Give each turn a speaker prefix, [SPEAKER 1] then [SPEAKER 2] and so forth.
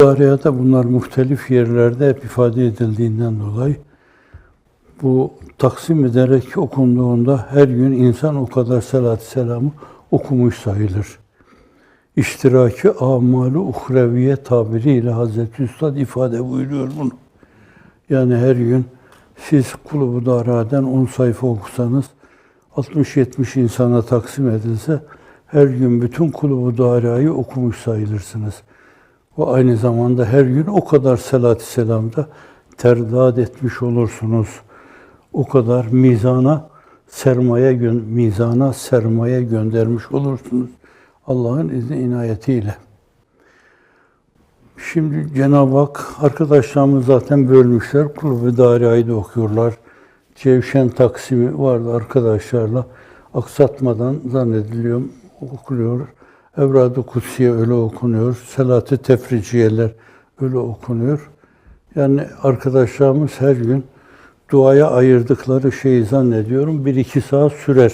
[SPEAKER 1] Araya bunlar muhtelif yerlerde hep ifade edildiğinden dolayı bu taksim ederek okunduğunda her gün insan o kadar salat selamı okumuş sayılır. İştiraki amalu uhreviye tabiriyle Hazreti Üstad ifade buyuruyor bunu. Yani her gün siz Kulubu Dara'dan 10 sayfa okusanız 60-70 insana taksim edilse her gün bütün Kulubu Dara'yı okumuş sayılırsınız. Ve aynı zamanda her gün o kadar salat-ı selamda terdad etmiş olursunuz. O kadar mizana sermaye mizana sermaye göndermiş olursunuz Allah'ın izni inayetiyle. Şimdi Cenab-ı Hak arkadaşlarımız zaten bölmüşler. Kulübü Dariyayı da okuyorlar. Cevşen Taksimi vardı arkadaşlarla. Aksatmadan zannediliyor okunuyor. Evrad-ı Kutsiye öyle okunuyor. Selat-ı Tefriciyeler öyle okunuyor. Yani arkadaşlarımız her gün duaya ayırdıkları şeyi zannediyorum bir iki saat sürer.